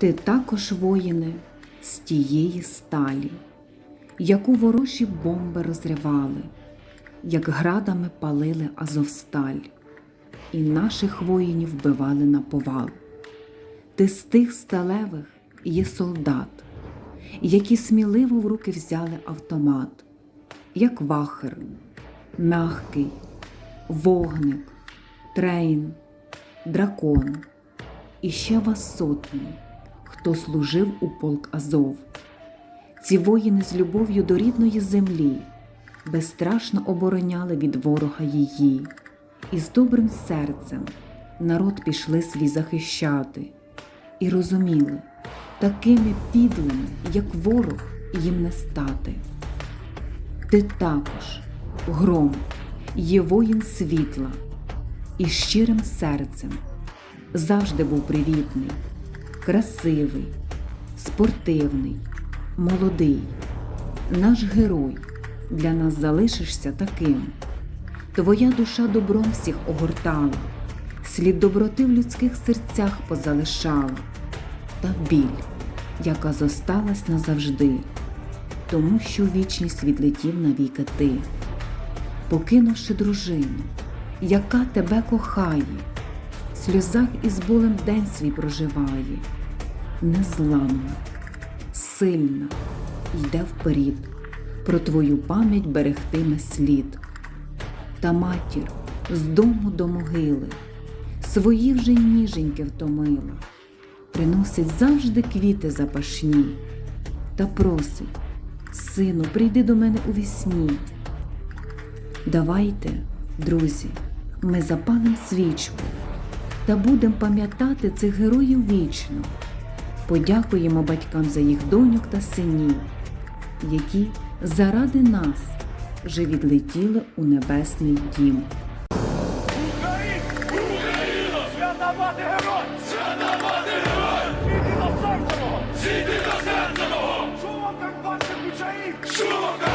Ти також воїне з тієї сталі, яку ворожі бомби розривали, як градами палили Азовсталь, і наших воїнів вбивали на повал. Ти з тих сталевих є солдат, які сміливо в руки взяли автомат, як вахер, мягкий, вогник, трейн, дракон, і ще вас сотні, хто служив у полк Азов. Ці воїни з любов'ю до рідної землі безстрашно обороняли від ворога її, і з добрим серцем народ пішли свій захищати, і розуміли, такими підлими, як ворог, їм не стати. Ти також, гром, є воїн світла, і щирим серцем завжди був привітний, красивий, спортивний, молодий. Наш герой для нас залишишся таким. Твоя душа добром всіх огортала, слід доброти в людських серцях позалишала, та біль, яка зосталась назавжди, тому що вічність відлетів навіки ти, покинувши дружину, яка тебе кохає, сльозах із болем день свій проживає, незламна, сильна, йде вперед, про твою пам'ять берегтиме слід. Та матір з дому до могили. Свої вже ніженьки втомила, приносить завжди квіти запашні. Та просить, сину, прийди до мене у вісні. Давайте, друзі, ми запалим свічку та будемо пам'ятати цих героїв вічно. Подякуємо батькам за їх доньок та синів, які заради нас вже відлетіли у небесний дім. Україна! Україна! Свята мати герой! Свята мати герой! Сіди до серця мого! Сіди до серця мого!